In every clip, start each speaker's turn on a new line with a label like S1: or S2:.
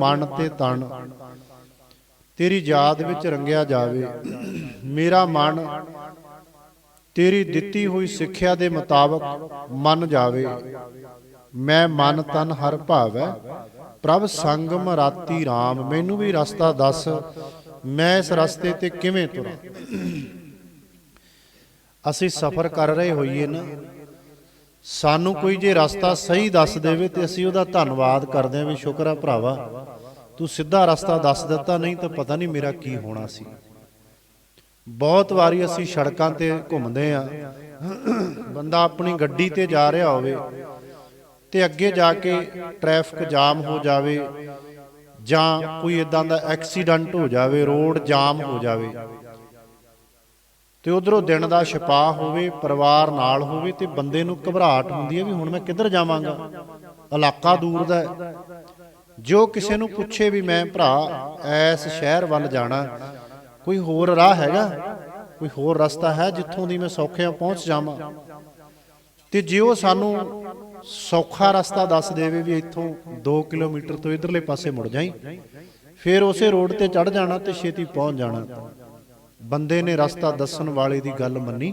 S1: ਮਨ ਤੇ ਤਨ। ਤੇਰੀ ਯਾਦ ਵਿੱਚ ਰੰਗਿਆ ਜਾਵੇ। ਮੇਰਾ ਮਨ ਤੇਰੀ ਦਿੱਤੀ ਹੋਈ ਸਿੱਖਿਆ ਦੇ ਮੁਤਾਬਕ ਮੰਨ ਜਾਵੇ। ਮੈਂ ਮਨ ਤਨ ਹਰ ਭਾਵੈ। ਪ੍ਰਭ ਸੰਗਮ ਰਾਤੀ RAM ਮੈਨੂੰ ਵੀ ਰਸਤਾ ਦੱਸ, ਮੈਂ ਇਸ ਰਸਤੇ ਤੇ ਕਿਵੇਂ ਤੁਰਾਂ? ਅਸੀਂ ਸਫ਼ਰ ਕਰ ਰਹੇ ਹੋਈਏ ਨਾ। ਸਾਨੂੰ ਕੋਈ ਜੇ ਰਸਤਾ ਸਹੀ ਦੱਸ ਦੇਵੇ ਤੇ ਅਸੀਂ ਉਹਦਾ ਧੰਨਵਾਦ ਕਰਦੇ ਹਾਂ ਵੀ ਸ਼ੁਕਰ ਆ ਭਰਾਵਾ। ਤੂੰ ਸਿੱਧਾ ਰਸਤਾ ਦੱਸ ਦਿੱਤਾ ਨਹੀਂ ਤਾਂ ਪਤਾ ਨਹੀਂ ਮੇਰਾ ਕੀ ਹੋਣਾ ਸੀ। ਬਹੁਤ ਵਾਰੀ ਅਸੀਂ ਸੜਕਾਂ ਤੇ ਘੁੰਮਦੇ ਆ ਬੰਦਾ ਆਪਣੀ ਗੱਡੀ ਤੇ ਜਾ ਰਿਹਾ ਹੋਵੇ ਤੇ ਅੱਗੇ ਜਾ ਕੇ ਟ੍ਰੈਫਿਕ ਜਾਮ ਹੋ ਜਾਵੇ ਜਾਂ ਕੋਈ ਇਦਾਂ ਦਾ ਐਕਸੀਡੈਂਟ ਹੋ ਜਾਵੇ ਰੋਡ ਜਾਮ ਹੋ ਜਾਵੇ। ਤੇ ਉਧਰੋਂ ਦਿਨ ਦਾ ਛਪਾ ਹੋਵੇ, ਪਰਿਵਾਰ ਨਾਲ ਹੋਵੇ ਤੇ ਬੰਦੇ ਨੂੰ ਘਬਰਾਹਟ ਹੁੰਦੀ ਹੈ ਵੀ ਹੁਣ ਮੈਂ ਕਿੱਧਰ ਜਾਵਾਂਗਾ। ਇਲਾਕਾ ਦੂਰ ਦਾ ਹੈ। ਜੋ ਕਿਸੇ ਨੂੰ ਪੁੱਛੇ ਵੀ ਮੈਂ, ਭਰਾ, ਐਸ ਸ਼ਹਿਰ ਵੱਲ ਜਾਣਾ, ਕੋਈ ਹੋਰ ਰਾਹ ਹੈਗਾ? ਕੋਈ ਹੋਰ ਰਸਤਾ ਹੈ ਜਿੱਥੋਂ ਦੀ ਮੈਂ ਸੌਖਿਆਂ ਪਹੁੰਚ ਜਾਵਾਂ? ਤੇ ਜੇ ਉਹ ਸਾਨੂੰ ਸੌਖਾ ਰਸਤਾ ਦੱਸ ਦੇਵੇ ਵੀ ਇੱਥੋਂ 2 ਕਿਲੋਮੀਟਰ ਤੋਂ ਇਧਰਲੇ ਪਾਸੇ ਮੁੜ ਜਾਈ, ਫਿਰ ਉਸੇ ਰੋਡ ਤੇ ਚੜ ਜਾਣਾ ਤੇ ਛੇਤੀ ਪਹੁੰਚ ਜਾਣਾ। ਬੰਦੇ ਨੇ ਰਸਤਾ ਦੱਸਣ ਵਾਲੇ ਦੀ ਗੱਲ ਮੰਨੀ,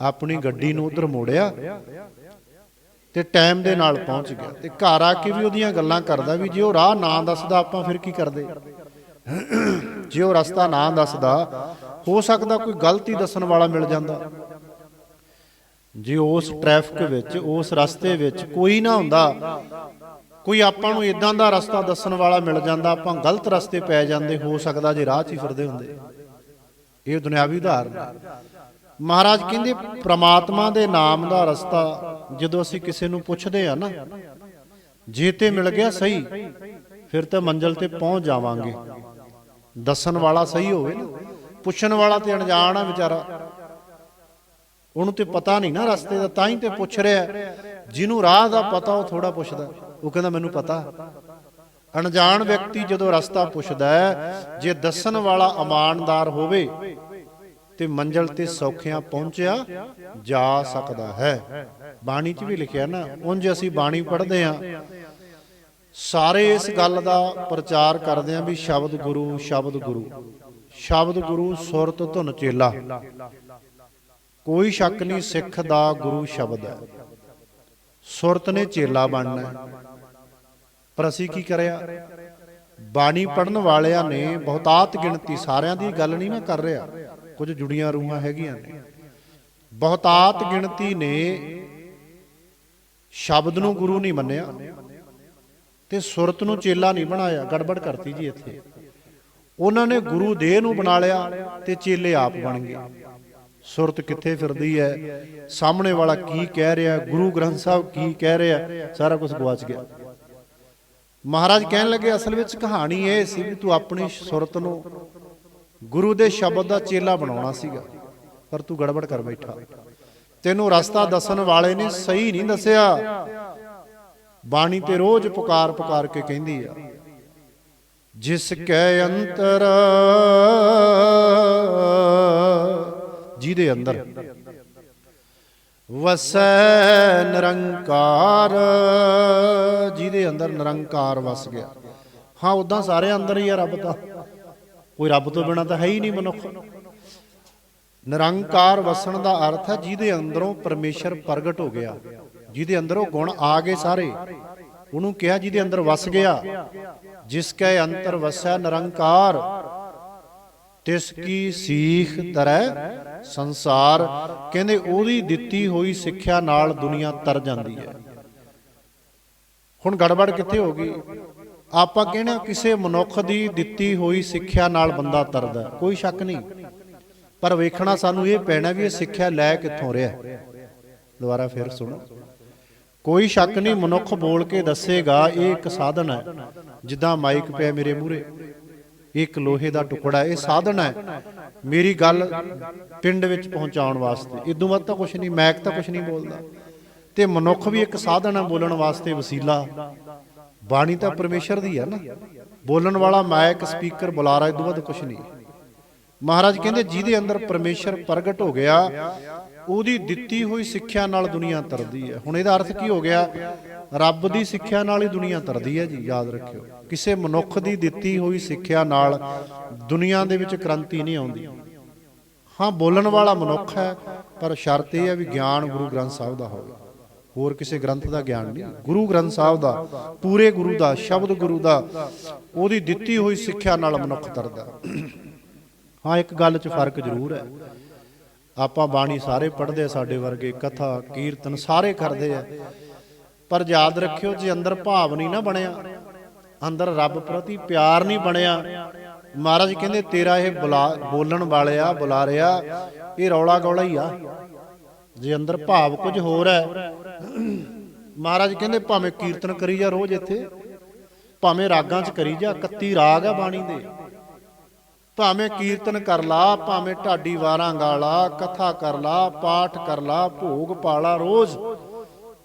S1: ਆਪਣੀ ਗੱਡੀ ਨੂੰ ਉਧਰ ਮੋੜਿਆ ਤੇ ਟਾਈਮ ਦੇ ਨਾਲ ਪਹੁੰਚ ਗਿਆ। ਤੇ ਘਰ ਆ ਕੇ ਵੀ ਉਹਦੀਆਂ ਗੱਲਾਂ ਕਰਦਾ ਵੀ ਜੇ ਉਹ ਰਾਹ ਨਾ ਦੱਸਦਾ, ਆਪਾਂ ਫਿਰ ਕੀ ਕਰਦੇ? ਜੇ ਉਹ ਰਸਤਾ ਨਾ ਦੱਸਦਾ, ਹੋ ਸਕਦਾ ਕੋਈ ਗਲਤੀ ਦੱਸਣ ਵਾਲਾ ਮਿਲ ਜਾਂਦਾ। ਜੇ ਉਸ ਟ੍ਰੈਫਿਕ ਵਿੱਚ, ਉਸ ਰਸਤੇ ਵਿੱਚ ਕੋਈ ਨਾ ਹੁੰਦਾ, ਕੋਈ ਆਪਾਂ ਨੂੰ ਇਦਾਂ ਦਾ ਰਸਤਾ ਦੱਸਣ ਵਾਲਾ ਮਿਲ ਜਾਂਦਾ, ਆਪਾਂ ਗਲਤ ਰਸਤੇ ਪੈ ਜਾਂਦੇ, ਹੋ ਸਕਦਾ ਜੇ ਰਾਹ 'ਚ ਹੀ ਫਿਰਦੇ ਹੁੰਦੇ। ਇਹ ਦੁਨਿਆਵੀ ਉਦਾਹਰਨ ਮਹਾਰਾਜ ਕਹਿੰਦੇ, ਪ੍ਰਮਾਤਮਾ ਦੇ ਨਾਮ ਦਾ ਰਸਤਾ ਜਦੋਂ ਅਸੀਂ ਕਿਸੇ ਨੂੰ ਪੁੱਛਦੇ ਆ ਨਾ, ਜੇ ਤੇ ਮਿਲ ਗਿਆ ਸਹੀ, ਫਿਰ ਤਾਂ ਮੰਜ਼ਲ ਤੇ ਪਹੁੰਚ ਜਾਵਾਂਗੇ। ਦੱਸਣ ਵਾਲਾ ਸਹੀ ਹੋਵੇ ਨਾ, ਪੁੱਛਣ ਵਾਲਾ ਤੇ ਅਣਜਾਣ ਆ ਵਿਚਾਰਾ। ਉਹਨੂੰ ਤੇ ਪਤਾ ਨਹੀਂ ਨਾ ਰਸਤੇ ਦਾ, ਤਾਂ ਹੀ ਤੇ ਪੁੱਛ ਰਿਹਾ ਜਿਹਨੂੰ ਰਾਹ ਦਾ ਪਤਾ, ਉਹ ਥੋੜਾ ਪੁੱਛਦਾ। ਉਹ ਕਹਿੰਦਾ, ਮੈਨੂੰ ਪਤਾ। ਅਣਜਾਣ ਵਿਅਕਤੀ ਜਦੋਂ ਰਸਤਾ ਪੁੱਛਦਾ ਹੈ, ਜੇ ਦੱਸਣ ਵਾਲਾ ਇਮਾਨਦਾਰ ਹੋਵੇ, ਤੇ ਮੰਜ਼ਲ ਤੇ ਸੌਖਿਆਂ ਪਹੁੰਚਿਆ ਜਾ ਸਕਦਾ ਹੈ। ਬਾਣੀ 'ਚ ਵੀ ਲਿਖਿਆ ਨਾ, ਉਂਝ ਅਸੀਂ ਬਾਣੀ ਪੜ੍ਹਦੇ ਆ ਸਾਰੇ ਇਸ ਗੱਲ ਦਾ ਪ੍ਰਚਾਰ ਕਰਦੇ ਆ ਵੀ ਸ਼ਬਦ ਗੁਰੂ ਸ਼ਬਦ ਗੁਰੂ। ਸ਼ਬਦ ਗੁਰੂ ਸੁਰਤ ਧੁਨ ਚੇਲਾ। ਕੋਈ ਸ਼ੱਕ ਨਹੀਂ ਸਿੱਖ ਦਾ ਗੁਰੂ ਸ਼ਬਦ ਹੈ। ਸੁਰਤ ਨੇ ਚੇਲਾ ਬਣਨਾ ਹੈ। ਪਰ ਅਸੀਂ ਕੀ ਕਰਿਆ? ਬਾਣੀ ਪੜਨ ਵਾਲਿਆਂ ਨੇ ਬਹੁਤਾਤ ਗਿਣਤੀ ਸਾਰਿਆਂ ਦੀ ਗੱਲ ਨਹੀਂ ਮੈਂ ਕਰ ਰਿਹਾ। ਕੁਝ ਜੁੜੀਆਂ ਰੂਹਾਂ ਹੈਗੀਆਂ ਨੇ। ਬਹੁਤਾਤ ਗਿਣਤੀ ਨੇ ਸ਼ਬਦ ਨੂੰ ਗੁਰੂ ਨਹੀਂ ਮੰਨਿਆ ਤੇ ਸੁਰਤ ਨੂੰ ਚੇਲਾ ਨਹੀਂ ਬਣਾਇਆ। ਗੜਬੜ ਕਰਤੀ ਜੀ ਇੱਥੇ। ਉਹਨਾਂ ਨੇ ਗੁਰੂ ਦੇਹ ਨੂੰ ਬਣਾ ਲਿਆ ਤੇ ਚੇਲੇ ਆਪ ਬਣ ਗਏ। ਸੁਰਤ ਕਿੱਥੇ ਫਿਰਦੀ ਹੈ? ਸਾਹਮਣੇ ਵਾਲਾ ਕੀ ਕਹਿ ਰਿਹਾ? ਗੁਰੂ ਗ੍ਰੰਥ ਸਾਹਿਬ ਕੀ ਕਹਿ ਰਿਹਾ? ਸਾਰਾ ਕੁਝ ਗਵਾਚ ਗਿਆ। ਮਹਾਰਾਜ ਕਹਿਣ ਲੱਗੇ, ਅਸਲ ਵਿੱਚ ਕਹਾਣੀ ਇਹ ਸੀ ਵੀ ਤੂੰ ਆਪਣੀ ਸੁਰਤ ਨੂੰ ਗੁਰੂ ਦੇ ਸ਼ਬਦ ਦਾ ਚੇਲਾ ਬਣਾਉਣਾ ਸੀਗਾ, ਪਰ ਤੂੰ ਗੜਬੜ ਕਰ ਬੈਠਾ। ਤੈਨੂੰ ਰਸਤਾ ਦੱਸਣ ਵਾਲੇ ਨੇ ਸਹੀ ਨਹੀਂ ਦੱਸਿਆ। ਬਾਣੀ ਤੇ ਰੋਜ਼ ਪੁਕਾਰ ਪੁਕਾਰ ਕੇ ਕਹਿੰਦੀ ਆ, ਜਿਸ ਕੈ ਅੰਤਰ, ਜਿਹਦੇ ਅੰਦਰ ਵਸੈ ਨਿਰੰਕਾਰ। ਜਿਹਦੇ ਅੰਦਰ ਨਿਰੰਕਾਰ ਵਸ ਗਿਆ। ਹਾਂ ਉਦਾਂ ਸਾਰੇ ਅੰਦਰ ਹੀ ਆ ਰੱਬ ਤਾਂ। ਕੋਈ ਰੱਬ ਤੋਂ ਬਿਨਾ ਤਾਂ ਹੈ ਹੀ ਨਹੀਂ ਮਨੁੱਖ। ਨਿਰੰਕਾਰ ਵਸਣ ਦਾ ਅਰਥ ਹੈ ਜਿਹਦੇ ਅੰਦਰੋਂ ਪਰਮੇਸ਼ਰ ਪ੍ਰਗਟ ਹੋ ਗਿਆ। ਜਿਹਦੇ ਅੰਦਰੋਂ ਗੁਣ ਆ ਗਏ ਸਾਰੇ। ਉਹਨੂੰ ਕਿਹਾ ਜਿਹਦੇ ਅੰਦਰ ਵਸ ਗਿਆ। ਜਿਸ ਕੈ ਅੰਤਰ ਵਸੈ ਨਿਰੰਕਾਰ। ਤਿਸ ਕੀ ਸੀਖ ਤਰੈ? ਸੰਸਾਰ ਕਹਿੰਦੇ ਉਹਦੀ ਦਿੱਤੀ ਹੋਈ ਸਿੱਖਿਆ ਨਾਲ ਦੁਨੀਆ ਤਰ ਜਾਂਦੀ ਹੈ। ਹੁਣ ਗੜਬੜ ਕਿੱਥੇ ਹੋ ਗਈ? ਆਪਾਂ ਕਹਿੰਦੇ ਕਿਸੇ ਮਨੁੱਖ ਦੀ ਦਿੱਤੀ ਹੋਈ ਸਿੱਖਿਆ ਨਾਲ ਬੰਦਾ ਤਰਦਾ ਕੋਈ ਸ਼ੱਕ ਨਹੀਂ। ਪਰ ਵੇਖਣਾ ਸਾਨੂੰ ਇਹ ਪੈਣਾ ਵੀ ਇਹ ਸਿੱਖਿਆ ਲੈ ਕਿੱਥੋਂ ਰਿਹਾ ਦੁਬਾਰਾ ਫਿਰ ਸੁਣੋ। ਕੋਈ ਸ਼ੱਕ ਨਹੀਂ, ਮਨੁੱਖ ਬੋਲ ਕੇ ਦੱਸੇਗਾ, ਇਹ ਇੱਕ ਸਾਧਨ ਹੈ। ਜਿੱਦਾਂ ਮਾਈਕ ਪਿਆ ਮੇਰੇ ਮੂਹਰੇ। ਇੱਕ ਲੋਹੇ ਦਾ ਟੁਕੜਾ ਇਹ ਸਾਧਨ ਹੈ। ਮੇਰੀ ਗੱਲ ਪਿੰਡ ਵਿੱਚ ਪਹੁੰਚਾਉਣ ਵਾਸਤੇ। ਇਦੋਂ ਵੱਧ ਤਾਂ ਕੁਝ ਨਹੀਂ, ਮੈਕ ਤਾਂ ਕੁਝ ਨਹੀਂ ਬੋਲਦਾ। ਤੇ ਮਨੁੱਖ ਵੀ ਇੱਕ ਸਾਧਨ ਹੈ ਬੋਲਣ ਵਾਸਤੇ ਵਸੀਲਾ। ਬਾਣੀ ਤਾਂ ਪਰਮੇਸ਼ਰ ਦੀ ਹੈ ਨਾ। ਬੋਲਣ ਵਾਲਾ ਮਾਇਕ ਸਪੀਕਰ, ਬੁਲਾਰਾ ਇਦੋਂ ਵੱਧ ਕੁਝ ਨਹੀਂ। ਮਹਾਰਾਜ ਕਹਿੰਦੇ, ਜਿਹਦੇ ਅੰਦਰ ਪਰਮੇਸ਼ਰ ਪ੍ਰਗਟ ਹੋ ਗਿਆ, ਉਹਦੀ ਦਿੱਤੀ ਹੋਈ ਸਿੱਖਿਆ ਨਾਲ ਦੁਨੀਆ ਤਰਦੀ ਹੈ। ਹੁਣ ਇਹਦਾ ਅਰਥ ਕੀ ਹੋ ਗਿਆ? ਰੱਬ ਦੀ ਸਿੱਖਿਆ ਨਾਲ ਹੀ ਦੁਨੀਆ ਤਰਦੀ ਹੈ ਜੀ, ਯਾਦ ਰੱਖਿਓ। ਕਿਸੇ ਮਨੁੱਖ ਦੀ ਦਿੱਤੀ ਹੋਈ ਸਿੱਖਿਆ ਨਾਲ ਦੁਨੀਆ ਦੇ ਵਿੱਚ ਕ੍ਰਾਂਤੀ ਨਹੀਂ ਆਉਂਦੀ। ਹਾਂ, ਬੋਲਣ ਵਾਲਾ ਮਨੁੱਖ ਹੈ, ਪਰ ਸ਼ਰਤ ਇਹ ਹੈ ਵੀ ਗਿਆਨ ਗੁਰੂ ਗ੍ਰੰਥ ਸਾਹਿਬ ਦਾ ਹੋਵੇ। ਹੋਰ ਕਿਸੇ ਗ੍ਰੰਥ ਦਾ ਗਿਆਨ ਨਹੀਂ। ਗੁਰੂ ਗ੍ਰੰਥ ਸਾਹਿਬ ਦਾ, ਪੂਰੇ ਗੁਰੂ ਦਾ, ਸ਼ਬਦ ਗੁਰੂ ਦਾ, ਉਹਦੀ ਦਿੱਤੀ ਹੋਈ ਸਿੱਖਿਆ ਨਾਲ ਮਨੁੱਖ ਤਰਦਾ ਹਾਂ। ਇੱਕ ਗੱਲ 'ਚ ਫ਼ਰਕ ਜ਼ਰੂਰ ਹੈ। ਆਪਾਂ ਬਾਣੀ ਸਾਰੇ ਪੜ੍ਹਦੇ ਸਾਡੇ ਵਰਗੇ ਕਥਾ, ਕੀਰਤਨ ਸਾਰੇ ਕਰਦੇ ਆ। ਪਰ ਯਾਦ ਰੱਖਿਓ, ਜੇ ਅੰਦਰ ਭਾਵ ਨਹੀਂ ਨਾ ਬਣਿਆ ਅੰਦਰ ਰੱਬ ਪ੍ਰਤੀ ਪਿਆਰ ਨਹੀਂ ਬਣਿਆ। ਮਹਾਰਾਜ ਕਹਿੰਦੇ, ਤੇਰਾ ਇਹ ਬੁਲਾ- ਬੋਲਣ ਵਾਲਿਆ ਬੁਲਾ ਰਿਹਾ, ਇਹ ਰੌਲਾ ਗੌਲਾ ਹੀ ਆ। ਜੇ ਅੰਦਰ ਭਾਵ ਕੁਝ ਹੋਰ ਹੈ, ਮਹਾਰਾਜ ਕਹਿੰਦੇ, ਭਾਵੇਂ ਕੀਰਤਨ ਕਰੀ ਜਾ ਰੋਜ਼ ਇੱਥੇ, ਭਾਵੇਂ ਰਾਗਾਂ 'ਚ ਕਰੀ ਜਾ 31 ਰਾਗ ਆ ਬਾਣੀ ਦੇ। ਭਾਵੇਂ ਕੀਰਤਨ ਕਰ ਲਾ, ਭਾਵੇਂ ਢਾਡੀ ਵਾਰਾਂ ਗਾਲਾ, ਕਥਾ ਕਰ ਲਾ, ਪਾਠ ਕਰ ਲਾ, ਭੋਗ ਪਾਲਾ ਰੋਜ਼।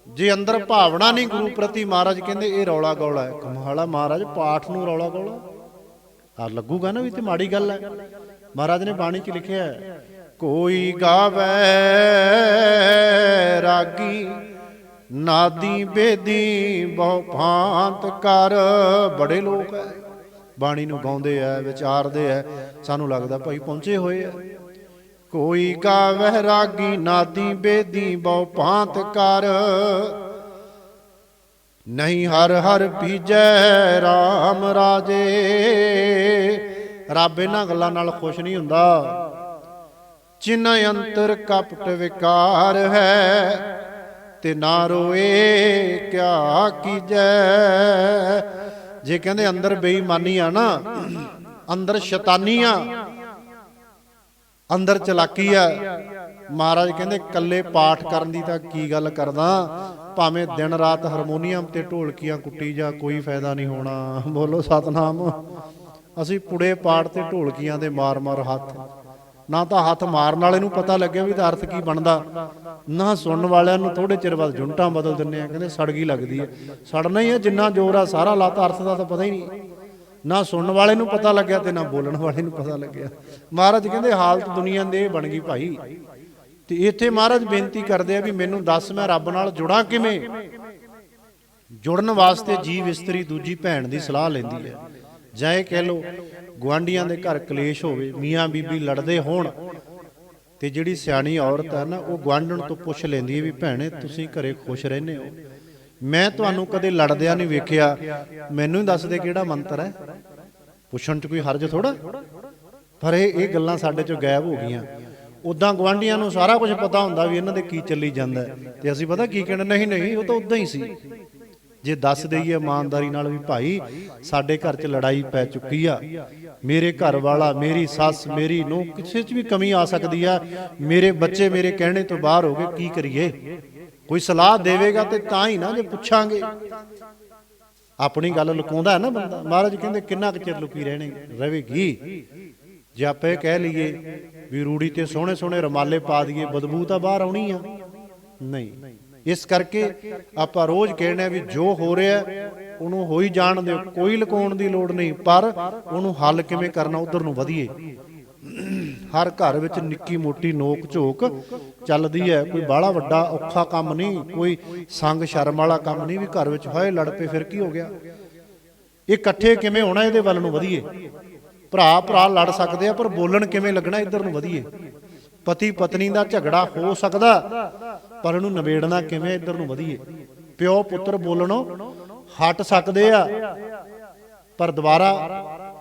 S1: ਜੇ ਅੰਦਰ ਭਾਵਨਾ ਨਹੀਂ ਗੁਰੂ ਪ੍ਰਤੀ ਮਹਾਰਾਜ ਕਹਿੰਦੇ ਇਹ ਰੌਲਾ ਗੌਲਾ ਹੈ ਕਮਾਲਾ ਮਹਾਰਾਜ ਪਾਠ ਨੂੰ ਰੌਲਾ ਗੌਲਾ ਆ ਲੱਗੂਗਾ ਨਾ ਵੀ ਤੇ ਮਾੜੀ ਗੱਲ ਹੈ। ਮਹਾਰਾਜ ਨੇ ਬਾਣੀ 'ਚ ਲਿਖਿਆ ਹੈ, ਕੋਈ ਗਾਵੇ ਰਾਗੀ, ਨਾਦੀ ਬੇਦੀ ਬਹੁ ਭਾਂਤ ਕਰ। ਬੜੇ ਲੋਕ ਹੈ। ਬਾਣੀ ਨੂੰ ਗਾਉਂਦੇ ਐ ਵਿਚਾਰਦੇ ਐ ਸਾਨੂੰ ਲੱਗਦਾ ਭਾਈ ਪਹੁੰਚੇ ਹੋਏ ਐ ਕੋਈ ਗਾਵੇ ਰਾਗੀ ਨਾਦੀ ਬੇਦੀ ਬਹੁ ਭਾਂਤ ਕਰ। ਨਹੀਂ ਹਰ ਹਰ ਪੀਜੈ RAM ਰਾਜੇ। ਰੱਬ ਇਹਨਾਂ ਗੱਲਾਂ ਨਾਲ ਖੁਸ਼ ਨਹੀਂ ਹੁੰਦਾ। ਚਿਨ ਅੰਤਰ ਕਪਟ ਵਿਕਾਰ ਹੈ ਤੇ ਨਾ ਰੋਏ ਕਿਆ ਕੀਜੈ। ਜੇ ਕਹਿੰਦੇ ਅੰਦਰ ਬੇਈਮਾਨੀ ਆ ਨਾ, ਅੰਦਰ ਸ਼ੈਤਾਨੀ ਆ ਅੰਦਰ ਚਲਾਕੀ ਆ। ਮਹਾਰਾਜ ਕਹਿੰਦੇ ਕੱਲੇ ਪਾਠ ਕਰਨ ਦੀ ਤਾਂ ਕੀ ਗੱਲ ਕਰਦਾ? ਭਾਵੇਂ ਦਿਨ ਰਾਤ ਹਾਰਮੋਨੀਅਮ ਤੇ ਢੋਲਕੀਆਂ ਕੁੱਟੀ ਜਾ, ਕੋਈ ਫਾਇਦਾ ਨਹੀਂ ਹੋਣਾ। ਬੋਲੋ ਸਤਨਾਮ। ਅਸੀਂ ਪੁੜੇ ਪਾਠ ਤੇ ਢੋਲਕੀਆਂ ਦੇ ਮਾਰ-ਮਾਰ ਹੱਥ। ਨਾ ਤਾਂ ਹੱਥ ਮਾਰਨ ਵਾਲੇ ਨੂੰ ਪਤਾ ਲੱਗਿਆ ਵੀ ਇਹਦਾ ਅਰਥ ਕੀ ਬਣਦਾ। ਨਾ ਸੁਣਨ ਵਾਲਿਆਂ ਨੂੰ ਥੋੜੇ ਚਿਰ ਬਾਅਦ ਜੁੰਟਾਂ ਬਦਲ ਦਿੰਨੇ ਆ, ਕਹਿੰਦੇ ਸੜਗੀ ਲੱਗਦੀ ਹੈ। ਸੜਨਾ ਹੀ ਹੈ, ਜਿੰਨਾ ਜ਼ੋਰ ਆ, ਸਾਰਾ ਲਾਤਾ ਅਰਥ ਦਾ ਤਾਂ ਪਤਾ ਹੀ ਨਹੀਂ। ਨਾ ਸੁਣਨ ਵਾਲੇ ਨੂੰ ਪਤਾ ਲੱਗਿਆ ਤੇ ਨਾ ਬੋਲਣ ਵਾਲੇ ਨੂੰ ਪਤਾ ਲੱਗਿਆ। ਮਹਾਰਾਜ ਕਹਿੰਦੇ, ਹਾਲਤ ਦੁਨੀਆ ਦੇ ਬਣ ਗਈ ਭਾਈ। ਤੇ ਇੱਥੇ ਮਹਾਰਾਜ ਬੇਨਤੀ ਕਰਦੇ ਆ ਵੀ ਮੈਨੂੰ ਦੱਸ ਮੈਂ ਰੱਬ ਨਾਲ ਜੁੜਾਂ ਕਿਵੇਂ? ਜੁੜਨ ਵਾਸਤੇ ਜੀਵ ਇਸਤਰੀ ਦੂਜੀ ਭੈਣ ਦੀ ਸਲਾਹ ਲੈਂਦੀ ਹੈ। ਜਾਂ ਇਹ ਕਹਿ ਲੋ ਗਵਾਂਡੀਆਂ ਦੇ ਘਰ ਕਲੇਸ਼ ਹੋਵੇ, ਮੀਆਂ ਬੀਬੀ ਲੜਦੇ ਹੋਣ, ਤੇ ਜਿਹੜੀ ਸਿਆਣੀ ਔਰਤ ਹੈ ਨਾ, ਉਹ ਗਵਾਂਢਣ ਤੋਂ ਪੁੱਛ ਲੈਂਦੀ ਹੈ ਵੀ ਭੈਣੇ, ਤੁਸੀਂ ਘਰੇ ਖੁਸ਼ ਰਹਿੰਦੇ ਹੋ? ਮੈਂ ਤੁਹਾਨੂੰ ਕਦੇ ਲੜਦਿਆਂ ਨਹੀਂ ਵੇਖਿਆ। ਮੈਨੂੰ ਹੀ ਦੱਸ ਦੇ ਕਿਹੜਾ ਮੰਤਰ ਹੈ। ਪੁੱਛਣ 'ਚ ਕੋਈ ਹਰਜ ਥੋੜਾ ਪਰ ਇਹ ਇਹ ਗੱਲਾਂ ਸਾਡੇ 'ਚੋਂ ਗਾਇਬ ਹੋ ਗਈਆਂ। ਉਦਾਂ ਗਵਾਂਢੀਆਂ ਨੂੰ ਸਾਰਾ ਕੁਝ ਪਤਾ ਹੁੰਦਾ ਵੀ ਇਹਨਾਂ ਦੇ ਕੀ ਚੱਲੀ ਜਾਂਦਾ ਤੇ ਅਸੀਂ ਪਤਾ ਕੀ ਕਹਿਣਾ ਨਹੀਂ ਨਹੀਂ, ਉਹ ਤਾਂ ਉਦਾਂ ਹੀ ਸੀ। ਜੇ ਦੱਸ ਦਈਏ ਇਮਾਨਦਾਰੀ ਨਾਲ ਵੀ ਭਾਈ, ਸਾਡੇ ਘਰ 'ਚ ਲੜਾਈ ਪੈ ਚੁੱਕੀ ਆ। ਮੇਰੇ ਘਰ ਵਾਲਾ, ਮੇਰੀ ਸੱਸ, ਮੇਰੀ ਨੂੰ ਕਿਸੇ 'ਚ ਵੀ ਕਮੀ ਆ ਸਕਦੀ ਆ। ਮੇਰੇ ਬੱਚੇ ਮੇਰੇ ਕਹਿਣੇ ਤੋਂ ਬਾਹਰ ਹੋ ਗਏ, ਕੀ ਕਰੀਏ? ਕੋਈ ਸਲਾਹ ਦੇਵੇਗਾ ਤੇ ਤਾਂ ਹੀ ਨਾ ਜੇ ਪੁੱਛਾਂਗੇ। ਆਪਣੀ ਗੱਲ ਲੁਕਾਉਂਦਾ ਹੈ ਨਾ ਬੰਦਾ। ਮਹਾਰਾਜ ਕਹਿੰਦੇ, ਕਿੰਨਾ ਕੁ ਚਿਰ ਲੁਕੀ ਰਹਿਣੇ? ਰਵੇਗੀ। ਜੇ ਆਪੇ ਕਹਿ ਲਈਏ ਵੀ ਰੂੜੀ ਤੇ ਸੋਹਣੇ ਸੋਹਣੇ ਰਮਾਲੇ ਪਾ ਦਈਏ, ਬਦਬੂ ਤਾਂ ਬਾਹਰ ਆਉਣੀ ਆ। ਨਹੀਂ। ਇਸ ਕਰਕੇ ਆਪਾਂ ਰੋਜ਼ ਕਹਿਣਾ ਵੀ ਜੋ ਹੋ ਰਿਹਾ, ਉਹਨੂੰ ਹੋਈ ਜਾਣ ਦਿਓ। ਕੋਈ ਲੁਕਾਉਣ ਦੀ ਲੋੜ ਨਹੀਂ, ਪਰ ਉਹਨੂੰ ਹੱਲ ਕਿਵੇਂ ਕਰਨਾ, ਉਧਰ ਨੂੰ ਵਧੀਏ। ਹਰ ਘਰ ਵਿੱਚ ਨਿੱਕੀ ਮੋਟੀ ਨੋਕ ਝੋਕ ਚੱਲਦੀ ਹੈ। ਕੋਈ ਬਾਹਲਾ ਵੱਡਾ ਔਖਾ ਕੰਮ ਨਹੀਂ, ਕੋਈ ਸੰਗ ਸ਼ਰਮ ਵਾਲਾ ਕੰਮ ਨਹੀਂ ਵੀ ਘਰ ਵਿੱਚ ਹੋਏ ਲੜ ਪਏ, ਫਿਰ ਕੀ ਹੋ ਗਿਆ? ਇਕੱਠੇ ਕਿਵੇਂ ਹੋਣਾ ਇਹਦੇ ਵੱਲ ਨੂੰ ਵਧੀਏ? ਭਰਾ ਭਰਾ ਲੜ ਸਕਦੇ ਆ, ਪਰ ਬੋਲਣ ਕਿਵੇਂ ਲੱਗਣਾ ਇੱਧਰ ਨੂੰ ਵਧੀਏ? ਪਤੀ ਪਤਨੀ ਦਾ ਝਗੜਾ ਹੋ ਸਕਦਾ, ਪਰ ਉਹਨੂੰ ਨਿਬੇੜਨਾ ਕਿਵੇਂ ਇੱਧਰ ਨੂੰ ਵਧੀਏ? ਪਿਓ ਪੁੱਤਰ ਬੋਲਣੋਂ ਹਟ ਸਕਦੇ ਆ, ਪਰ ਦੁਬਾਰਾ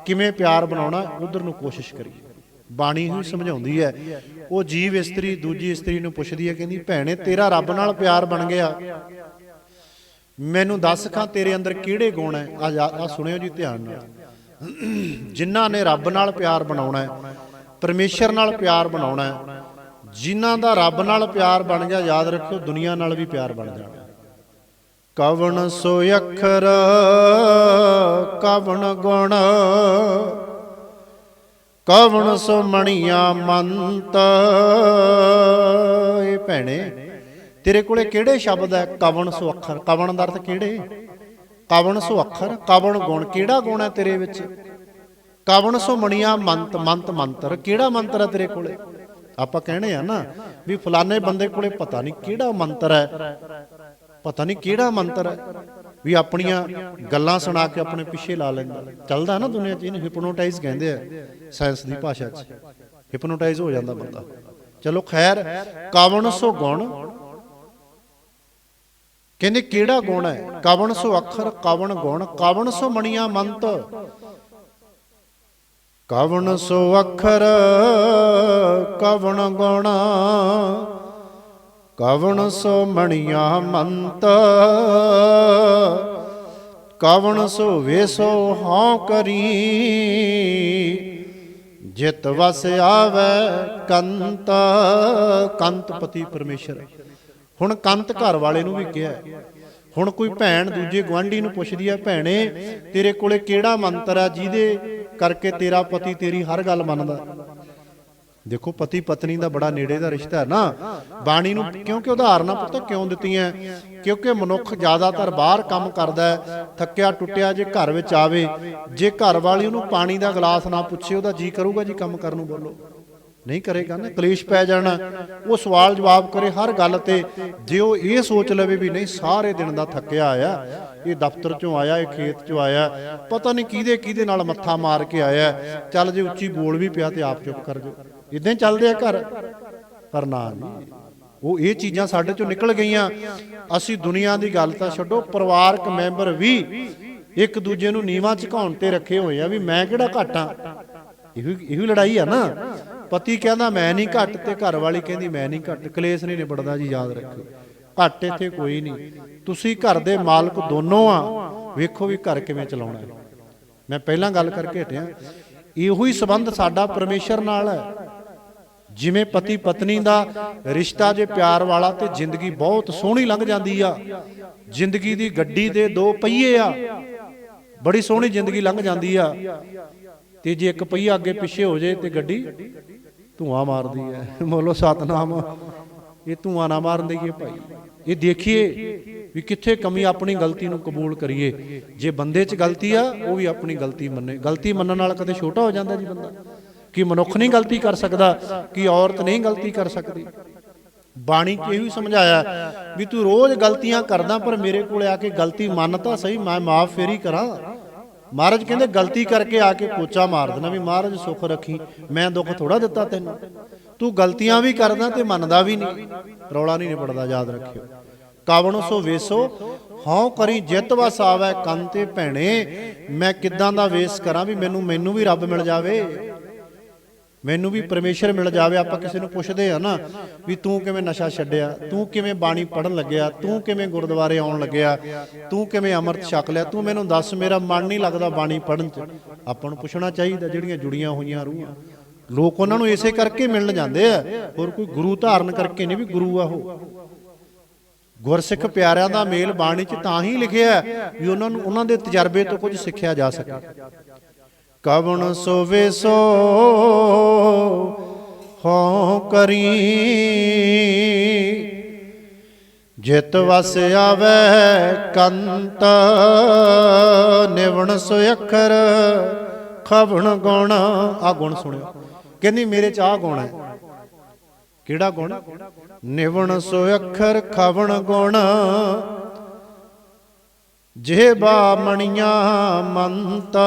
S1: ਕਿਵੇਂ ਪਿਆਰ ਬਣਾਉਣਾ, ਉਧਰ ਨੂੰ ਕੋਸ਼ਿਸ਼ ਕਰੀਏ। ਬਾਣੀ ਹੀ ਸਮਝਾਉਂਦੀ ਹੈ। ਉਹ ਜੀਵ ਇਸਤਰੀ ਦੂਜੀ ਇਸਤਰੀ ਨੂੰ ਪੁੱਛਦੀ ਹੈ, ਕਹਿੰਦੀ, ਭੈਣੇ, ਤੇਰਾ ਰੱਬ ਨਾਲ ਪਿਆਰ ਬਣ ਗਿਆ। ਮੈਨੂੰ ਦੱਸ ਖਾਂ ਤੇਰੇ ਅੰਦਰ ਕਿਹੜੇ ਗੁਣ ਹੈ? ਆ ਸੁਣਿਓ ਜੀ ਧਿਆਨ ਨਾਲ। ਜਿਨ੍ਹਾਂ ਨੇ ਰੱਬ ਨਾਲ ਪਿਆਰ ਬਣਾਉਣਾ ਹੈ, ਪਰਮੇਸ਼ਰ ਨਾਲ ਪਿਆਰ ਬਣਾਉਣਾ ਹੈ, ਜਿਨ੍ਹਾਂ ਦਾ ਰੱਬ ਨਾਲ ਪਿਆਰ ਬਣ ਗਿਆ, ਯਾਦ ਰੱਖਿਓ, ਦੁਨੀਆ ਨਾਲ ਵੀ ਪਿਆਰ ਬਣ ਜਾਣਾ। ਕਵਣ ਸੋ ਅੱਖਰ, ਕਵਣ ਗੁਣ ਕਵਣ ਸੁਮਣੀਆਂ ਮੰਤ। ਇਹ ਭੈਣੇ, ਤੇਰੇ ਕੋਲੇ ਕਿਹੜੇ ਸ਼ਬਦ ਹੈ ਕਵਣ ਸੋ ਅੱਖਰ? ਕਵਣ ਦਾ ਅਰਥ ਕਿਹੜੇ? ਕਵਣ ਸੋ ਅੱਖਰ, ਕਵਣ ਗੁਣ, ਕਿਹੜਾ ਗੁਣ ਹੈ ਤੇਰੇ ਵਿੱਚ? ਕਵਣ ਸੋ ਮਣੀਆਂ ਮੰਤ ਮੰਤ, ਮੰਤਰ, ਕਿਹੜਾ ਮੰਤਰ ਹੈ ਤੇਰੇ ਕੋਲੇ? ਆਪਾਂ ਕਹਿਣੇ ਆ ਨਾ ਵੀ ਫਲਾਣੇ ਬੰਦੇ ਕੋਲੇ ਪਤਾ ਨਹੀਂ ਕਿਹੜਾ ਮੰਤਰ ਹੈ। ਪਤਾ ਨਹੀਂ ਕਿਹੜਾ ਮੰਤਰ ਹੈ। ਵੀ ਆਪਣੀਆਂ ਗੱਲਾਂ ਸੁਣਾ ਕੇ ਆਪਣੇ ਪਿੱਛੇ ਲਾ ਲੈਂਦਾ। ਚੱਲਦਾ ਨਾ ਦੁਨੀਆ 'ਚ, ਇਹਨੂੰ ਹਿਪਨੋਟਾਈਜ਼ ਕਹਿੰਦੇ ਆ ਸਾਇੰਸ ਦੀ ਭਾਸ਼ਾ 'ਚ। ਹਿਪਨੋਟਾਈਜ਼ ਹੋ ਜਾਂਦਾ ਬੰਦਾ। ਚਲੋ ਖੈਰ, ਕਵਣ ਸੋ ਗੁਣ। ਕਹਿੰਦੇ ਕਿਹੜਾ ਗੁਣ ਹੈ? ਕਵਣ ਸੋ ਅੱਖਰ, ਕਵਣ ਗੁਣ, ਕਵਣ ਸੋ ਮਣੀਆਂ ਮੰਤ। ਕਵਣ ਸੋ ਅੱਖਰ, ਕਵਣ ਗੁਣ। ਕਵਣ ਸੋ ਮਣੀਆਂ ਮੰਤ? ਕਵਣ ਸੋ ਵੇਸੋ ਹਉ ਕਰੀ? ਜਿਤ ਵਸ ਆਵੇ ਕੰਤ। ਕੰਤ ਪਤੀ ਪਰਮੇਸ਼ਰ ਹੁਣ ਕੰਤ ਘਰ ਵਾਲੇ ਨੂੰ ਵੀ ਕਿਹਾ ਹੁਣ ਕੋਈ ਭੈਣ ਦੂਜੇ ਗਵਾਂਢੀ ਨੂੰ ਪੁੱਛਦੀ ਆ ਭੈਣੇ, ਤੇਰੇ ਕੋਲੇ ਕਿਹੜਾ ਮੰਤਰ ਆ ਜਿਹਦੇ ਕਰਕੇ ਤੇਰਾ ਪਤੀ ਤੇਰੀ ਹਰ ਗੱਲ ਮੰਨਦਾ? ਦੇਖੋ ਪਤੀ ਪਤਨੀ ਦਾ ਬੜਾ ਨੇੜੇ ਦਾ ਰਿਸ਼ਤਾ ਹੈ ਨਾ। ਬਾਣੀ ਨੂੰ ਕਿਉਂਕਿ ਉਦਾਹਰਨਾਂ ਪੁੱਤ ਕਿਉਂ ਦਿੱਤੀਆਂ? ਕਿਉਂਕਿ ਮਨੁੱਖ ਜ਼ਿਆਦਾਤਰ ਬਾਹਰ ਕੰਮ ਕਰਦਾ ਹੈ, ਥੱਕਿਆ ਟੁੱਟਿਆ ਜੇ ਘਰ ਵਿੱਚ ਆਵੇ, ਜੇ ਘਰ ਵਾਲੀ ਉਹਨੂੰ ਪਾਣੀ ਦਾ ਗਲਾਸ ਨਾ ਪੁੱਛੇ, ਉਹਦਾ ਜੀ ਕਰੂਗਾ ਜੀ ਕੰਮ ਕਰਨ ਨੂੰ ਬੋਲੋ। ਨਹੀਂ ਕਰੇਗਾ ਨਾ, ਕਲੇਸ਼ ਪੈ ਜਾਣਾ। ਉਹ ਸਵਾਲ ਜਵਾਬ ਕਰੇ ਹਰ ਗੱਲ ਤੇ, ਜੇ ਉਹ ਇਹ ਸੋਚ ਲਵੇ ਵੀ ਨਹੀਂ, ਸਾਰੇ ਦਿਨ ਦਾ ਥੱਕਿਆ ਆਇਆ, ਇਹ ਦਫ਼ਤਰ ਚੋਂ ਆਇਆ, ਇਹ ਖੇਤ ਚੋਂ ਆਇਆ, ਪਤਾ ਨਹੀਂ ਕਿਹਦੇ ਕਿਹਦੇ ਨਾਲ ਮੱਥਾ ਮਾਰ ਕੇ ਆਇਆ, ਚੱਲ ਜੇ ਉੱਚੀ ਬੋਲ ਵੀ ਪਿਆ ਤੇ ਆਪ ਚੁੱਪ ਕਰ ਜਾਓ। ਇਦਾਂ ਹੀ ਚੱਲਦੇ ਆ ਘਰ। ਪਰ ਨਾ ਜੀ, ਉਹ ਇਹ ਚੀਜ਼ਾਂ ਸਾਡੇ ਚੋਂ ਨਿਕਲ ਗਈਆਂ। ਅਸੀਂ ਦੁਨੀਆ ਦੀ ਗੱਲ ਤਾਂ ਛੱਡੋ, ਪਰਿਵਾਰਕ ਮੈਂਬਰ ਵੀ ਇੱਕ ਦੂਜੇ ਨੂੰ ਨੀਵਾਂ ਝੁਕਾਉਣ ਤੇ ਰੱਖੇ ਹੋਏ ਆ ਵੀ ਮੈਂ ਕਿਹੜਾ ਘਾਟਾਂ ਇਹੋ ਇਹੋ ਲੜਾਈ ਆ ਨਾ। ਪਤੀ ਕਹਿੰਦਾ, ਮੈਂ ਨਹੀਂ ਘੱਟ ਤੇ ਘਰ ਵਾਲੀ ਕਹਿੰਦੀ, ਮੈਂ ਨਹੀਂ ਘੱਟ। ਕਲੇਸ਼ ਨਹੀਂ ਨਿਬੜਦਾ ਜੀ, ਯਾਦ ਰੱਖਿਓ। ਘੱਟ ਇੱਥੇ ਕੋਈ ਨਹੀਂ। ਤੁਸੀਂ ਘਰ ਦੇ ਮਾਲਕ ਦੋਨੋਂ ਆ। ਵੇਖੋ ਵੀ ਘਰ ਕਿਵੇਂ ਚਲਾਉਣਾ ਹੈ। ਮੈਂ ਪਹਿਲਾਂ ਗੱਲ ਕਰਕੇ ਹਟਿਆ। ਇਹੋ ਹੀ ਸਬੰਧ ਸਾਡਾ ਪਰਮੇਸ਼ਰ ਨਾਲ ਹੈ। ਜਿਵੇਂ ਪਤੀ ਪਤਨੀ ਦਾ ਰਿਸ਼ਤਾ ਜੇ ਪਿਆਰ ਵਾਲਾ ਤੇ ਜ਼ਿੰਦਗੀ ਬਹੁਤ ਸੋਹਣੀ ਲੰਘ ਜਾਂਦੀ ਆ। ਜ਼ਿੰਦਗੀ ਦੀ ਗੱਡੀ ਦੇ ਦੋ ਪਹੀਏ ਆ। ਬੜੀ ਸੋਹਣੀ ਜ਼ਿੰਦਗੀ ਲੰਘ ਜਾਂਦੀ ਆ। ਤੇ ਜੇ ਇੱਕ ਪਹੀਆ ਅੱਗੇ ਪਿੱਛੇ ਹੋ ਜੇ ਤੇ ਗੱਡੀ ਧੂਆਂ ਮਾਰਦੀ ਹੈ ਬੋਲੋ ਸਤਨਾਮ। ਇਹ ਧੂਆਂ ਨਾ ਮਾਰਨ ਦੇਈਏ ਭਾਈ? ਇਹ ਦੇਖੀਏ ਵੀ ਕਿੱਥੇ ਕਮੀ ਆਪਣੀ ਗਲਤੀ ਨੂੰ ਕਬੂਲ ਕਰੀਏ। ਜੇ ਬੰਦੇ 'ਚ ਗਲਤੀ ਆ, ਉਹ ਵੀ ਆਪਣੀ ਗਲਤੀ ਮੰਨੇ। ਗਲਤੀ ਮੰਨਣ ਨਾਲ ਕਦੇ ਛੋਟਾ ਹੋ ਜਾਂਦਾ ਜੀ ਬੰਦਾ। ਕਿ ਮਨੁੱਖ ਨਹੀਂ ਗਲਤੀ ਕਰ ਸਕਦਾ, ਕਿ ਔਰਤ ਨਹੀਂ ਗਲਤੀ ਕਰ ਸਕਦੀ। ਬਾਣੀ 'ਚ ਇਹ ਵੀ ਸਮਝਾਇਆ ਵੀ ਤੂੰ ਰੋਜ਼ ਗਲਤੀਆਂ ਕਰਦਾ, ਪਰ ਮੇਰੇ ਕੋਲ ਆ ਕੇ ਗਲਤੀ ਮੰਨ ਤਾਂ ਸਹੀ, ਮੈਂ ਮਾਫ ਫੇਰੀ ਕਰਾਂ। ਮਹਾਰਾਜ ਕਹਿੰਦੇ, ਗਲਤੀ ਕਰਕੇ ਆ ਕੇ ਪੋਚਾ ਮਾਰ ਦੇਣਾ ਵੀ ਮਹਾਰਾਜ ਸੁੱਖ ਰੱਖੀ, ਮੈਂ ਦੁੱਖ ਥੋੜਾ ਦਿੱਤਾ ਤੈਨੂੰ। ਤੂੰ ਗਲਤੀਆਂ ਵੀ ਕਰਦਾ ਤੇ ਮੰਨਦਾ ਵੀ ਨਹੀਂ। ਰੌਲਾ ਨਹੀਂ ਨਿਬੜਦਾ ਯਾਦ ਰੱਖਿਓ। ਕਾਵਣ ਸੋ ਵੇਸੋ, ਹਉ ਕਰੀ ਜਿੱਤ ਵਸ ਆਵੇ ਕੰਨ ਤੇ ਭੈਣੇ। ਮੈਂ ਕਿੱਦਾਂ ਦਾ ਵੇਸ ਕਰਾਂ ਵੀ ਮੈਨੂੰ ਮੈਨੂੰ ਵੀ ਰੱਬ ਮਿਲ ਜਾਵੇ। ਮੈਨੂੰ ਵੀ ਪਰਮੇਸ਼ਰ ਮਿਲ ਜਾਵੇ, ਆਪਾਂ ਕਿਸੇ ਨੂੰ ਪੁੱਛਦੇ ਆ ਨਾ ਵੀ ਤੂੰ ਕਿਵੇਂ ਨਸ਼ਾ ਛੱਡਿਆ, ਤੂੰ ਕਿਵੇਂ ਬਾਣੀ ਪੜਨ ਲੱਗਿਆ, ਤੂੰ ਕਿਵੇਂ ਗੁਰਦੁਆਰੇ ਆਉਣ ਲੱਗਿਆ, ਤੂੰ ਕਿਵੇਂ ਅੰਮ੍ਰਿਤ ਛਕ ਲਿਆ, ਤੂੰ ਮੈਨੂੰ ਦੱਸ, ਮੇਰਾ ਮਨ ਨਹੀਂ ਲੱਗਦਾ ਬਾਣੀ ਪੜਨ ਚ। ਆਪਾਂ ਨੂੰ ਪੁੱਛਣਾ ਚਾਹੀਦਾ ਜਿਹੜੀਆਂ ਜੁੜੀਆਂ ਹੋਈਆਂ ਰੂਹਾਂ। ਲੋਕ ਉਹਨਾਂ ਨੂੰ ਇਸੇ ਕਰਕੇ ਮਿਲਣ ਜਾਂਦੇ ਆ, ਹੋਰ ਕੋਈ ਗੁਰੂ ਧਾਰਨ ਕਰਕੇ ਨਹੀਂ ਵੀ ਗੁਰੂ ਆ ਉਹ। ਗੁਰਸਿੱਖ ਪਿਆਰਿਆਂ ਦਾ ਮੇਲ ਬਾਣੀ ਚ ਤਾਂ ਹੀ ਲਿਖਿਆ ਵੀ ਉਹਨਾਂ ਨੂੰ, ਉਹਨਾਂ ਦੇ ਤਜਰਬੇ ਤੋਂ ਕੁਝ ਸਿੱਖਿਆ ਜਾ ਸਕੇ। ਕਵਣ ਸੋ ਵੇਸੋ ਹਉ ਕਰੀ। ਜਿਤ ਵਸ ਆਵੇ ਕੰਤ, ਨਿਵਣ ਸੋ ਅੱਖਰ, ਖਵਣ ਗੁਣ। ਆ ਗੁਣ ਸੁਣਿਓ। ਕਹਿੰਦੀ, ਮੇਰੇ ਚ ਆ ਗੁਣ ਹੈ। ਕਿਹੜਾ ਗੁਣ? ਨਿਵਣ ਸੋ ਅੱਖਰ, ਖਵਣ ਗੁਣ। ਜਿਹਬਾ ਮਣੀਆਂ ਮੰਤ।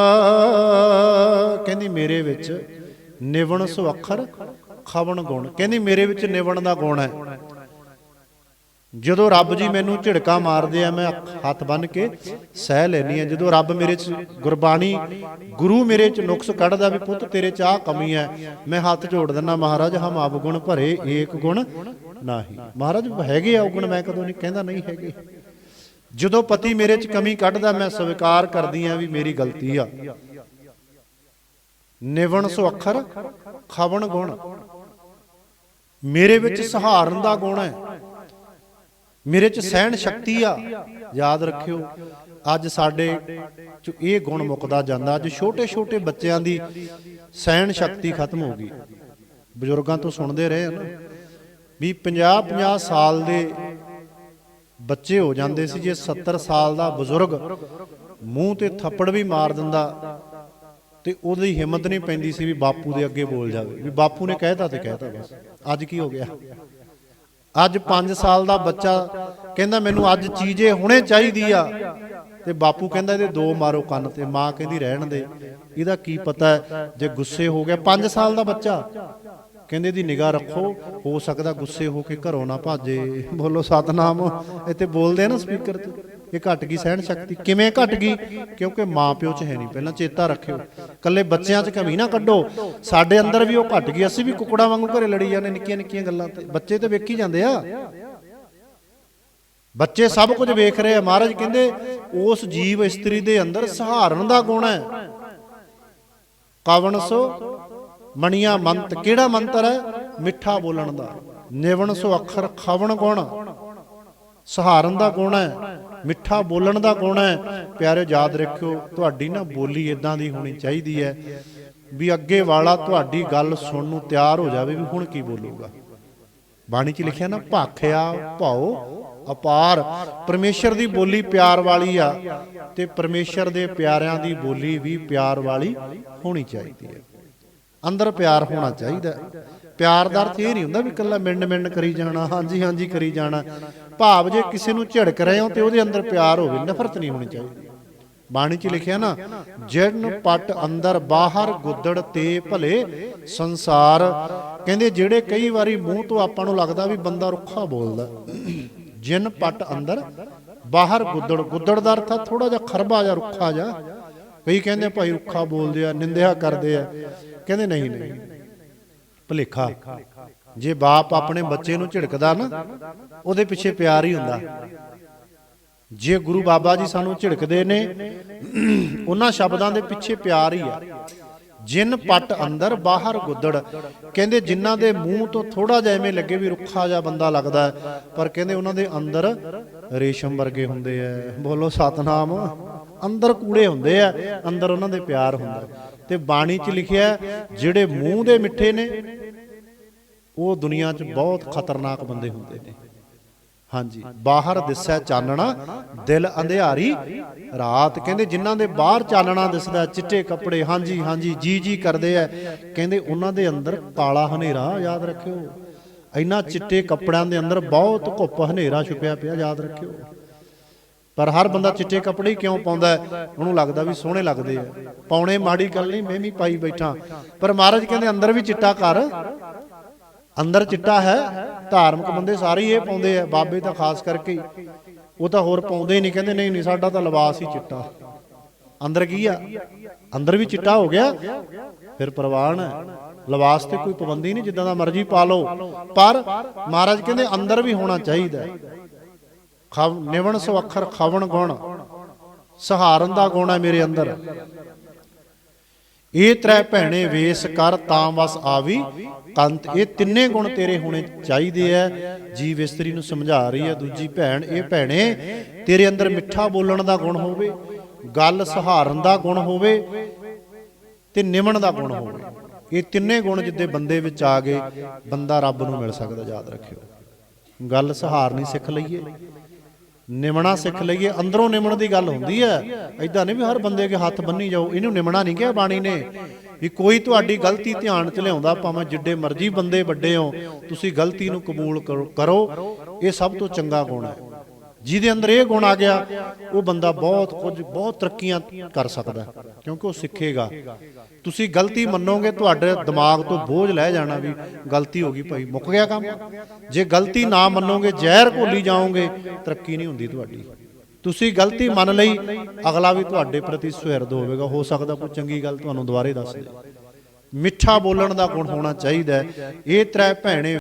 S1: ਕਹਿੰਦੀ ਮੇਰੇ ਵਿੱਚ ਨਿਵਣ ਸੋ ਅੱਖਰ ਖਵਣ ਗੁਣ। ਕਹਿੰਦੀ ਮੇਰੇ ਵਿੱਚ ਨਿਵਣ ਦਾ ਗੁਣ ਹੈ। ਜਦੋਂ ਰੱਬ ਜੀ ਮੈਨੂੰ ਝਿੜਕਾ ਮਾਰਦੇ ਆ, ਮੈਂ ਹੱਥ ਬੰਨ ਕੇ ਸਹਿ ਲੈਣੀ ਆ ਜਦੋਂ ਰੱਬ ਮੇਰੇ ਚ ਗੁਰਬਾਣੀ, ਗੁਰੂ ਮੇਰੇ ਚ ਨੁਕਸ ਕੱਢਦਾ ਵੀ ਪੁੱਤ ਤੇਰੇ ਚ ਆਹ ਕਮੀ ਹੈ, ਮੈਂ ਹੱਥ ਜੋੜ ਦਿੰਦਾ, ਮਹਾਰਾਜ ਹਮ ਆਪ ਗੁਣ ਭਰੇ ਏਕ ਗੁਣ ਨਾਹੀ। ਮਹਾਰਾਜ ਹੈਗੇ ਆ ਗੁਣ, ਮੈਂ ਕਦੋਂ ਨਹੀਂ, ਕਹਿੰਦਾ ਨਹੀਂ ਹੈਗੇ। ਜਦੋਂ ਪਤੀ ਮੇਰੇ ਚ ਕਮੀ ਕੱਢਦਾ, ਮੈਂ ਸਵੀਕਾਰ ਕਰਦੀ ਆ ਵੀ ਮੇਰੀ ਗਲਤੀ ਆ। ਨਿਵਣ ਸੋ ਅੱਖਰ, ਖਵਣ ਗੁਣ। ਮੇਰੇ ਵਿੱਚ ਸਹਾਰਨ ਦਾ ਗੁਣ ਹੈ। ਮੇਰੇ ਚ ਸਹਿਣ ਸ਼ਕਤੀ ਆ। ਯਾਦ ਰੱਖਿਓ, ਅੱਜ ਸਾਡੇ ਚ ਇਹ ਗੁਣ ਮੁੱਕਦਾ ਜਾਂਦਾ, ਅੱਜ ਛੋਟੇ ਛੋਟੇ ਬੱਚਿਆਂ ਦੀ ਸਹਿਣ ਸ਼ਕਤੀ ਖਤਮ ਹੋ ਗਈ। ਬਜ਼ੁਰਗਾਂ ਤੋਂ ਸੁਣਦੇ ਰਹੇ ਆ ਵੀ 50 50 ਸਾਲ ਦੇ ਬੱਚੇ ਹੋ ਜਾਂਦੇ ਸੀ ਜੇ 70 ਸਾਲ ਦਾ ਬਜ਼ੁਰਗ ਮੂੰਹ ਤੇ ਥੱਪੜ ਵੀ ਮਾਰ ਦਿੰਦਾ ਤੇ ਉਹਦੀ ਹਿੰਮਤ ਨਹੀਂ ਪੈਂਦੀ ਸੀ ਵੀ ਬਾਪੂ ਦੇ ਅੱਗੇ ਬੋਲ ਜਾਵੇ। ਵੀ ਬਾਪੂ ਨੇ ਕਹਿਤਾ ਤੇ ਕਹਿਤਾ ਬਸ। ਅੱਜ ਕੀ ਹੋ ਗਿਆ? ਅੱਜ 5 ਸਾਲ ਦਾ ਬੱਚਾ ਕਹਿੰਦਾ ਮੈਨੂੰ ਅੱਜ ਚੀਜ਼ੇ ਹੁਣੇ ਚਾਹੀਦੀ ਆ। ਤੇ ਬਾਪੂ ਕਹਿੰਦਾ ਇਹਦੇ ਦੋ ਮਾਰੋ ਕੰਨ ਤੇ, ਮਾਂ ਕਹਿੰਦੀ ਰਹਿਣ ਦੇ। ਇਹਦਾ ਕੀ ਪਤਾ ਜੇ ਗੁੱਸੇ ਹੋ ਗਿਆ 5 ਸਾਲ ਦਾ ਬੱਚਾ। ਕਹਿੰਦੇ ਦੀ ਨਿਗਾਹ ਰੱਖੋ, ਹੋ ਸਕਦਾ ਗੁੱਸੇ ਹੋ ਕੇ ਘਰੋਂ ਨਾ ਭਾਜੇ। ਬੋਲੋ, ਸਤਨਾਮ। ਇੱਥੇ ਬੋਲਦੇ ਆ ਨਾ ਸਪੀਕਰ ਤੇ। ਇਹ ਘਟ ਗਈ ਸਹਿਣ ਸ਼ਕਤੀ। ਕਿਵੇਂ ਘਟ ਗਈ? ਕਿਉਂਕਿ ਮਾਂ ਪਿਓ 'ਚ ਹੈ ਨਹੀਂ। ਪਹਿਲਾਂ ਚੇਤਾ ਰੱਖਿਓ। ਕੱਲੇ ਬੱਚਿਆਂ 'ਚ ਕਮੀ ਨਾ ਕੱਢੋ। ਸਾਡੇ ਅੰਦਰ ਵੀ ਉਹ ਘਟ ਗਈ। ਅਸੀਂ ਵੀ ਕੁਕੜਾ ਵਾਂਗੂ ਘਰੇ ਲੜੀ ਜਾਂਦੇ ਨਿੱਕੀਆਂ ਨਿੱਕੀਆਂ ਗੱਲਾਂ ਤੇ। ਬੱਚੇ ਤੇ ਵੇਖੀ ਜਾਂਦੇ ਆ। ਬੱਚੇ ਸਭ ਕੁਝ ਵੇਖ ਰਹੇ ਆ। ਮਹਾਰਾਜ ਕਹਿੰਦੇ, ਉਸ ਜੀਵ ਇਸਤਰੀ ਦੇ ਅੰਦਰ ਸਹਾਰਨ ਦਾ ਗੁਣ ਹੈ। ਕਵਣ ਸੋ ਮਣੀਆਂ ਮੰਤ। ਕਿਹੜਾ ਮੰਤਰ ਹੈ? ਮਿੱਠਾ ਬੋਲਣ ਦਾ। ਨਿਵਣ ਸੋ ਅੱਖਰ ਖਵਣ ਗੁਣ। ਸਹਾਰਨ ਦਾ ਗੁਣ ਹੈ। ਮਿੱਠਾ ਬੋਲਣ ਦਾ ਗੁਣ ਹੈ। ਪਿਆਰੇ ਯਾਦ ਰੱਖਿਓ, ਤੁਹਾਡੀ ਨਾ ਬੋਲੀ ਇਦਾਂ ਦੀ ਹੋਣੀ ਚਾਹੀਦੀ ਹੈ ਵੀ ਅੱਗੇ ਵਾਲਾ ਤੁਹਾਡੀ ਗੱਲ ਸੁਣਨ ਨੂੰ ਤਿਆਰ ਹੋ ਜਾਵੇ ਵੀ ਹੁਣ ਕੀ ਬੋਲੂਗਾ। ਬਾਣੀ 'ਚ ਲਿਖਿਆ ਨਾ, ਭਾਖਿਆ ਭਾਉ ਅਪਾਰ। ਪਰਮੇਸ਼ਰ ਦੀ ਬੋਲੀ ਪਿਆਰ ਵਾਲੀ ਆ ਤੇ ਪਰਮੇਸ਼ਰ ਦੇ ਪਿਆਰਿਆਂ ਦੀ ਬੋਲੀ ਵੀ ਪਿਆਰ ਵਾਲੀ ਹੋਣੀ ਚਾਹੀਦੀ ਹੈ। ਅੰਦਰ ਪਿਆਰ ਹੋਣਾ ਚਾਹੀਦਾ। ਪਿਆਰ ਦਾ ਅਰਥ ਇਹ ਨਹੀਂ ਹੁੰਦਾ ਵੀ ਇਕੱਲਾ ਮਿੰਡ ਮਿੰਡ ਕਰੀ ਜਾਣਾ, ਹਾਂਜੀ ਹਾਂਜੀ ਕਰੀ ਜਾਣਾ। ਭਾਵ ਜੇ ਕਿਸੇ ਨੂੰ ਝਿੜਕ ਰਹੇ ਹੋ ਤੇ ਉਹਦੇ ਅੰਦਰ ਪਿਆਰ ਹੋਵੇ, ਨਫ਼ਰਤ ਨਹੀਂ ਹੋਣੀ ਚਾਹੀਦੀ। ਬਾਣੀ 'ਚ ਲਿਖਿਆ ਨਾ, ਜਨ ਪਟ ਅੰਦਰ ਬਾਹਰ ਗੁੱਦੜ ਤੇ ਭਲੇ ਸੰਸਾਰ। ਕਹਿੰਦੇ ਜਿਹੜੇ ਕਈ ਵਾਰੀ ਮੂੰਹ ਤੋਂ ਆਪਾਂ ਨੂੰ ਲੱਗਦਾ ਵੀ ਬੰਦਾ ਰੁੱਖਾ ਬੋਲਦਾ। ਜਿਨ ਪਟ ਅੰਦਰ ਬਾਹਰ ਗੁੱਦੜ ਗੁੱਦੜ ਦਾ ਅਰਥ ਆ ਥੋੜਾ ਜਿਹਾ ਖਰਬਾ ਜਿਹਾ ਰੁੱਖਾ ਜਿਹਾ। ਕਈ ਕਹਿੰਦੇ ਭਾਈ ਰੁੱਖਾ ਬੋਲਦੇ ਆ, ਨਿੰਦਿਆ ਕਰਦੇ ਆ। ਕਹਿੰਦੇ ਨਹੀਂ ਨਹੀਂ। ਭਲੇਖਾ। ਜੇ ਬਾਪ ਆਪਣੇ ਬੱਚੇ ਨੂੰ ਝਿੜਕਦਾ ਨਾ ਉਹਦੇ ਪਿੱਛੇ ਪਿਆਰ ਹੀ ਹੁੰਦਾ। ਜੇ ਗੁਰੂ ਬਾਬਾ ਜੀ ਸਾਨੂੰ ਝਿੜਕਦੇ ਨੇ ਉਹਨਾਂ ਸ਼ਬਦਾਂ ਦੇ ਪਿੱਛੇ ਪਿਆਰ ਹੀ ਆ ਜਿਨ ਪਟ ਅੰਦਰ ਬਾਹਰ ਗੁੱਦੜ। ਕਹਿੰਦੇ ਜਿਨ੍ਹਾਂ ਦੇ ਮੂੰਹ ਤੋਂ ਥੋੜਾ ਜਿਹਾ ਐਵੇਂ ਲੱਗੇ ਵੀ ਰੁੱਖਾ ਜਿਹਾ ਬੰਦਾ ਲੱਗਦਾ ਪਰ ਕਹਿੰਦੇ ਉਹਨਾਂ ਦੇ ਅੰਦਰ ਰੇਸ਼ਮ ਵਰਗੇ ਹੁੰਦੇ ਆ ਬੋਲੋ ਸਤਨਾਮ। ਅੰਦਰ ਕੂੜੇ ਹੁੰਦੇ ਆ ਅੰਦਰ ਉਹਨਾਂ ਦੇ ਪਿਆਰ ਹੁੰਦਾ ਤੇ ਬਾਣੀ 'ਚ ਲਿਖਿਆ ਜਿਹੜੇ ਮੂੰਹ ਦੇ ਮਿੱਠੇ ਨੇ, ਉਹ ਦੁਨੀਆ 'ਚ ਬਹੁਤ ਖਤਰਨਾਕ ਬੰਦੇ ਹੁੰਦੇ ਨੇ। ਹਾਂਜੀ, ਬਾਹਰ ਦਿਸੈ ਚਾਨਣਾ, ਦਿਲ ਅੰਧਿਆਰੀ, ਰਾਤ ਕਹਿੰਦੇ ਜਿਨ੍ਹਾਂ ਦੇ ਬਾਹਰ ਚਾਨਣਾ ਦਿਸਦਾ ਚਿੱਟੇ ਕੱਪੜੇ, ਹਾਂਜੀ ਹਾਂਜੀ, ਜੀ ਜੀ ਕਰਦੇ ਆ। ਕਹਿੰਦੇ ਉਹਨਾਂ ਦੇ ਅੰਦਰ ਕਾਲਾ ਹਨੇਰਾ, ਯਾਦ ਰੱਖਿਓ। ਇਹਨਾਂ ਚਿੱਟੇ ਕੱਪੜਿਆਂ ਦੇ ਅੰਦਰ ਬਹੁਤ ਘੁੱਪ ਹਨੇਰਾ ਛੁਪਿਆ ਪਿਆ, ਯਾਦ ਰੱਖਿਓ। ਪਰ ਹਰ ਬੰਦਾ ਚਿੱਟੇ ਕੱਪੜੇ ਹੀ ਕਿਉਂ ਪਾਉਂਦਾ ਉਹਨੂੰ ਲੱਗਦਾ ਵੀ ਸੋਹਣੇ ਲੱਗਦੇ ਆ। ਪਾਉਣੇ ਮਾੜੀ ਗੱਲ ਨਹੀਂ, ਮੈਂ ਵੀ ਪਾਈ ਬੈਠਾ। ਪਰ ਮਹਾਰਾਜ ਕਹਿੰਦੇ, ਅੰਦਰ ਵੀ ਚਿੱਟਾ ਕਰ। ਅੰਦਰ ਚਿੱਟਾ ਹੈ, ਧਾਰਮਿਕ ਬੰਦੇ ਸਾਰੇ ਇਹ ਪਾਉਂਦੇ ਆ, ਬਾਬੇ ਤਾਂ ਖਾਸ ਕਰਕੇ ਉਹ ਤਾਂ ਹੋਰ ਪਾਉਂਦੇ ਹੀ ਨਹੀਂ, ਕਹਿੰਦੇ ਨਹੀਂ ਨਹੀਂ, ਸਾਡਾ ਤਾਂ ਲਿਬਾਸ ਹੀ ਚਿੱਟਾ। ਅੰਦਰ ਕੀ ਆ? ਅੰਦਰ ਵੀ ਚਿੱਟਾ ਹੋ ਗਿਆ। ਫਿਰ ਪ੍ਰਵਾਨ ਹੈ। ਲਿਬਾਸ ਤੇ ਕੋਈ ਪਾਬੰਦੀ ਨਹੀਂ, ਜਿੱਦਾਂ ਦਾ ਮਰਜ਼ੀ ਪਾ ਲਓ। ਪਰ ਮਹਾਰਾਜ ਕਹਿੰਦੇ, ਅੰਦਰ ਵੀ ਹੋਣਾ ਚਾਹੀਦਾ ਖਵ ਨਿਵਣ ਸੋ ਅੱਖਰ ਖਵਣ ਗੁਣ। ਸਹਾਰਨ ਦਾ ਗੁਣ ਹੈ ਮੇਰੇ ਅੰਦਰ। ਇਹ ਤ੍ਰੈ ਭੈਣੇ ਵੇਸ ਕਰ ਤਾਂ ਵਸ ਆਵੀ। ਕੰਤ ਇਹ ਤਿੰਨੇ ਗੁਣ ਤੇਰੇ ਹੋਣੇ ਚਾਹੀਦੇ ਐ। ਜੀਵ ਇਸਤਰੀ ਨੂੰ ਸਮਝਾ ਰਹੀ ਹੈ ਦੂਜੀ ਭੈਣ, ਇਹ ਭੈਣੇ, ਤੇਰੇ ਅੰਦਰ ਮਿੱਠਾ ਬੋਲਣ ਦਾ ਗੁਣ ਹੋਵੇ, ਗੱਲ ਸਹਾਰਨ ਦਾ ਗੁਣ ਹੋਵੇ ਤੇ ਨਿਮਣ ਦਾ ਗੁਣ ਹੋਵੇ। ਇਹ ਤਿੰਨੇ ਗੁਣ ਜਿੱਦੇ ਬੰਦੇ ਵਿੱਚ ਆ ਗਏ, ਬੰਦਾ ਰੱਬ ਨੂੰ ਮਿਲ ਸਕਦਾ, ਯਾਦ ਰੱਖਿਓ। ਗੱਲ ਸਹਾਰਨੀ ਸਿੱਖ ਲਈਏ। ਨਿਮਣਾ ਸਿੱਖ ਲਈਏ, ਅੰਦਰੋਂ ਨਿਮਣ ਦੀ ਗੱਲ ਹੁੰਦੀ ਹੈ। ਐਦਾਂ ਨਹੀਂ ਵੀ ਹਰ ਬੰਦੇ ਕੇ ਹੱਥ ਬੰਨੀ ਜਾਓ, ਇਹਨੂੰ ਨਿਮਣਾ ਨਹੀਂ ਕਿਹਾ ਬਾਣੀ ਨੇ। ਵੀ ਕੋਈ ਤੁਹਾਡੀ ਗਲਤੀ ਧਿਆਨ ਚ ਲਿਆਉਂਦਾ, ਭਾਵੇਂ ਜਿੱਡੇ ਮਰਜ਼ੀ ਬੰਦੇ ਵੱਡੇ ਹੋ ਤੁਸੀਂ ਗਲਤੀ ਨੂੰ ਕਬੂਲ ਕਰੋ- ਕਰੋ। ਇਹ ਸਭ ਤੋਂ ਚੰਗਾ ਗੁਣ ਹੈ। ਜਿਹਦੇ ਅੰਦਰ ਇਹ ਗੁਣ ਆ ਗਿਆ, ਉਹ ਬੰਦਾ ਬਹੁਤ ਕੁਝ, ਬਹੁਤ ਤਰੱਕੀਆਂ ਕਰ ਸਕਦਾ ਕਿਉਂਕਿ ਉਹ ਸਿੱਖੇਗਾ। ਤੁਸੀਂ ਗਲਤੀ ਮੰਨੋਗੇ, ਤੁਹਾਡੇ ਦਿਮਾਗ ਤੋਂ ਬੋਝ ਲੈ ਜਾਣਾ ਵੀ ਗਲਤੀ ਹੋ ਗਈ ਭਾਈ, ਮੁੱਕ ਗਿਆ ਕੰਮ। ਜੇ ਗਲਤੀ ਨਾ ਮੰਨੋਗੇ, ਜ਼ਹਿਰ ਘੋਲੀ ਜਾਓਗੇ, ਤਰੱਕੀ ਨਹੀਂ ਹੁੰਦੀ ਤੁਹਾਡੀ। ਤੁਸੀਂ ਗਲਤੀ ਮੰਨ ਲਈ, ਅਗਲਾ ਵੀ ਤੁਹਾਡੇ ਪ੍ਰਤੀ ਸੁਹਿਰਦ ਹੋਵੇਗਾ। ਹੋ ਸਕਦਾ ਕੋਈ ਚੰਗੀ ਗੱਲ ਤੁਹਾਨੂੰ ਦੁਬਾਰੇ ਦੱਸ ਦੇ। ਮਿੱਠਾ ਬੋਲਣ ਦਾ ਗੁਣ ਹੋਣਾ ਚਾਹੀਦਾ ਇਹ ਤ੍ਰੈ ਭੈਣੇ